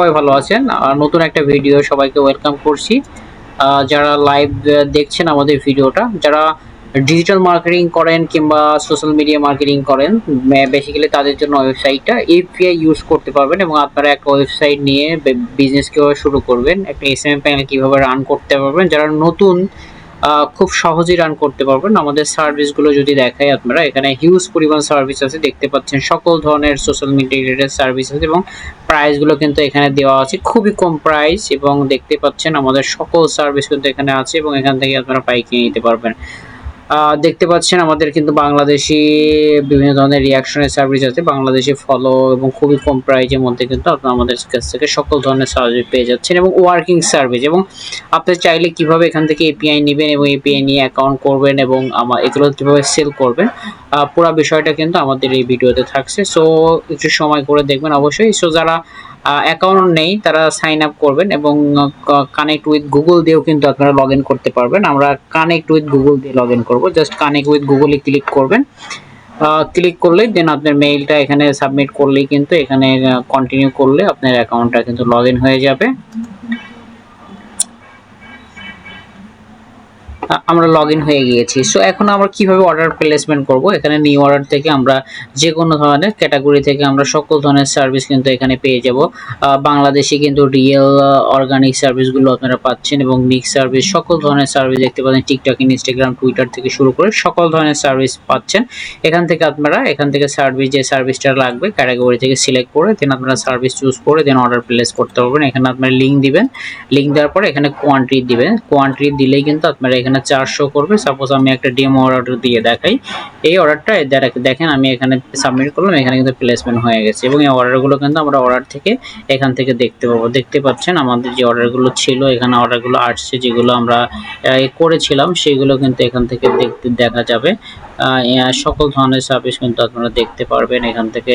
সবাই ভালো আছেন। নতুন একটা ভিডিও সবাইকে ওয়েলকাম করছি। যারা লাইভ দেখছেন আমাদের ভিডিওটা যারা ডিজিটাল মার্কেটিং করেন কিংবা সোশ্যাল মিডিয়া মার্কেটিং করেন বেসিক্যালি তাদের জন্য ওয়েবসাইটটা এপিআই ইউজ করতে পারবেন এবং আপনারা একটা ওয়েবসাইট নিয়ে বিজনেস কীভাবে শুরু করবেন, একটা এস এম প্যানেল কীভাবে রান করতে পারবেন। যারা নতুন খুব সহজেই রান করতে পারবেন। আমাদের সার্ভিসগুলো যদি দেখাই আপনারা, এখানে হিউজ পরিমাণ সার্ভিস আছে। দেখতে পাচ্ছেন সকল ধরনের সোশ্যাল মিডিয়া রিলেটেড সার্ভিস আছে এবং প্রাইসগুলো কিন্তু এখানে দেওয়া আছে। খুবই কম প্রাইস এবং দেখতে পাচ্ছেন আমাদের সকল সার্ভিস কিন্তু এখানে আছে এবং এখান থেকে আপনারা পাইকিয়ে নিতে পারবেন। দেখতে পাচ্ছেন আমাদের কিন্তু বাংলাদেশি বিভিন্ন ধরনের রিয়াকশনের সার্ভিস আছে। বাংলাদেশি ফলো এবং খুবই কম প্রাইজের মধ্যে কিন্তু আপনারা আমাদের কাছ থেকে সকল ধরনের সার্ভিস পেয়ে যাচ্ছেন এবং ওয়ার্কিং সার্ভিস এবং আপনি চাইলে কীভাবে এখান থেকে এপিআই নেবেন এবং এপিআই নিয়ে অ্যাকাউন্ট করবেন এবং আমার এগুলো কীভাবে সেল করবেন পুরো বিষয়টা কিন্তু আমাদের এই ভিডিওতে থাকছে। সো একটু সময় করে দেখবেন অবশ্যই। সো যারা অ্যাকাউন্ট নেই, তারা সাইন আপ করবেন এবং কানেক্ট উইথ গুগল দিয়েও কিন্তু আপনারা লগ করতে পারবেন। আমরা কানেক্ট উইথ গুগল দিয়ে লগ ইন করব জাস্ট কানেক্ট উইথ গুগলে ক্লিক করবেন। ক্লিক করলেই দেন আপনার মেইলটা এখানে সাবমিট করলেই কিন্তু এখানে কন্টিনিউ করলে আপনার অ্যাকাউন্টটা কিন্তু লগ হয়ে যাবে। আমরা লগ হয়ে গিয়েছি। সো এখন আমরা কীভাবে অর্ডার প্লেসমেন্ট করব? এখানে নিউ অর্ডার থেকে আমরা যে কোনো ধরনের ক্যাটাগরি থেকে আমরা সকল ধরনের সার্ভিস কিন্তু এখানে পেয়ে যাব। বাংলাদেশে কিন্তু রিয়েল অর্গানিক সার্ভিসগুলো আপনারা পাচ্ছেন এবং মিক্স সার্ভিস সকল ধরনের সার্ভিস দেখতে পাচ্ছেন। টিকটক ইনস্টাগ্রাম টুইটার থেকে শুরু করে সকল ধরনের সার্ভিস পাচ্ছেন। এখান থেকে আপনারা, এখান থেকে সার্ভিস যে সার্ভিসটা লাগবে ক্যাটাগরি থেকে সিলেক্ট করে দেন আপনারা সার্ভিস চুজ করে দেন অর্ডার প্লেস করতে পারবেন। এখানে আপনারা লিঙ্ক দিবেন। লিঙ্ক দেওয়ার পরে এখানে কোয়ান্টিটি দিবেন। কোয়ান্টিটি দিলেই কিন্তু আপনারা এখানে চারশো করবে। সাপোজ আমি একটা ডেমো অর্ডার দিয়ে দেখাই। এই অর্ডারটা দেখেন, আমি এখানে সাবমিট করলাম, এখানে কিন্তু প্লেসমেন্ট হয়ে গেছে। এবং এই অর্ডারগুলো কিন্তু আমরা অর্ডার থেকে এখান থেকে দেখতে পাবো। দেখতে পাচ্ছেন, আমাদের যে অর্ডারগুলো ছিল, এখানে অর্ডারগুলো আসছে, যেগুলো আমরা করেছিলাম, সেগুলো কিন্তু এখান থেকে দেখতে দেখা যাবে। সকল ধরনের সার্ভিস কিন্তু আপনারা দেখতে পারবেন। এখান থেকে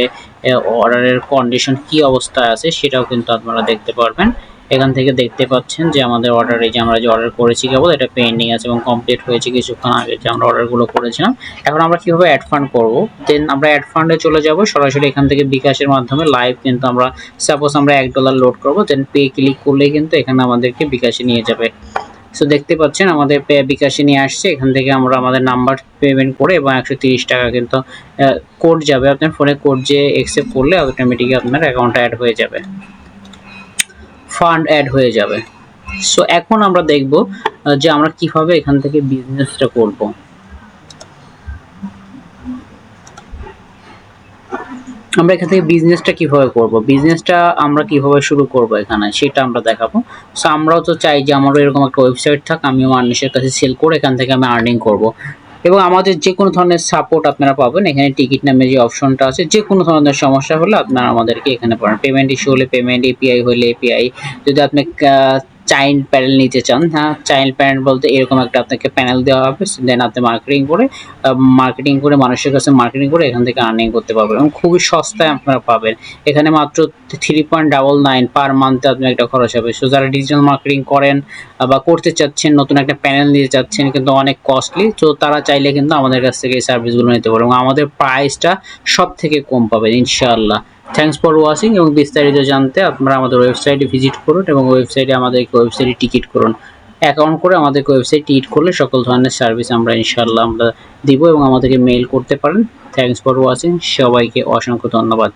অর্ডারের কন্ডিশন কি অবস্থায় আছে, সেটাও কিন্তু আপনারা দেখতে পারবেন। এখান থেকে দেখতে পাচ্ছেন যে আমাদের অর্ডারে যে আমরা যে অর্ডার করেছি কেবল, এটা পেন্ডিং আছে এবং কমপ্লিট হয়েছে কিছুক্ষণ আগে যে আমরা অর্ডারগুলো করেছিলাম। এখন আমরা কীভাবে অ্যাড ফান্ড করব? দেন আমরা অ্যাড ফান্ডে চলে যাব, সরাসরি এখান থেকে বিকাশের মাধ্যমে লাইভ কিন্তু আমরা সাপোজ আমরা এক ডলার লোড করব দেন পে ক্লিক করলে কিন্তু এখানে আমাদেরকে বিকাশে নিয়ে যাবে। সো দেখতে পাচ্ছেন আমাদের পে বিকাশে নিয়ে আসছে, এখান থেকে আমরা আমাদের নাম্বার পেমেন্ট করে এবং একশো তিরিশ টাকা কিন্তু কোড যাবে। আপনার ফোনে কোড যে অ্যাকসেপ্ট করলে অটোমেটিকলি আপনার অ্যাকাউন্টটা অ্যাড হয়ে যাবে। ফান্ড অ্যাড হয়ে যাবে। সো এখন আমরা দেখব যে আমরা কীভাবে এখান থেকে বিজনেসটা করব। আমরা এখান থেকে বিজনেসটা কীভাবে করব? বিজনেসটা আমরা কীভাবে শুরু করব এখানে, সেটা আমরা দেখাবো। সো আমরাও তো চাই যে আমারও এরকম একটা ওয়েবসাইট থাক, আমিও মানুষের কাছে সেল করে এখান থেকে আমি আর্নিং করব। এবং আমাদের যে কোনো ধরনের সাপোর্ট আপনারা পাবেন। এখানে টিকিট নামে যে অপশনটা আছে যে কোনো ধরনের সমস্যা হলে আপনারা আমাদেরকে এখানে পাবেন পেমেন্ট ইস্যু হলে পেমেন্ট এপিআই হলে এপিআই যদি আপনি চাইল্ড প্যানেল নিতে চান হ্যাঁ চাইল্ড প্যানেল বলতে এরকম একটা আপনাকে প্যানেল দেওয়া হবে দেন আপনি মার্কেটিং করে মার্কেটিং করে, মানুষের কাছে মার্কেটিং করে এখান থেকে আর্নিং করতে পারবেন এবং খুবই সস্তায় আপনারা পাবেন। এখানে মাত্র three point double nine per মান্থে আপনার একটা খরচ হবে। সো যারা ডিজিটাল মার্কেটিং করেন বা করতে চাচ্ছেন, নতুন একটা প্যানেল নিতে চাচ্ছেন, কিন্তু অনেক কস্টলি তো তারা চাইলে কিন্তু আমাদের কাছ থেকে এই সার্ভিসগুলো নিতে পারে এবং আমাদের প্রাইসটা সব থেকে কম পাবেন, ইনশাআল্লাহ। থ্যাংকস ফর ওয়াচিং এবং বিস্তারিত জানতে আপনারা আমাদের ওয়েবসাইটে ভিজিট করুন এবং ওয়েবসাইটে আমাদেরকে ওয়েবসাইটে টিকিট করুন। অ্যাকাউন্ট করে আমাদেরকে ওয়েবসাইট টিকিট করলে সকল ধরনের সার্ভিস আমরা ইনশাআল্লাহ আমরা দিব এবং আমাদেরকে মেইল করতে পারেন। থ্যাংকস ফর ওয়াচিং সবাইকে অসংখ্য ধন্যবাদ।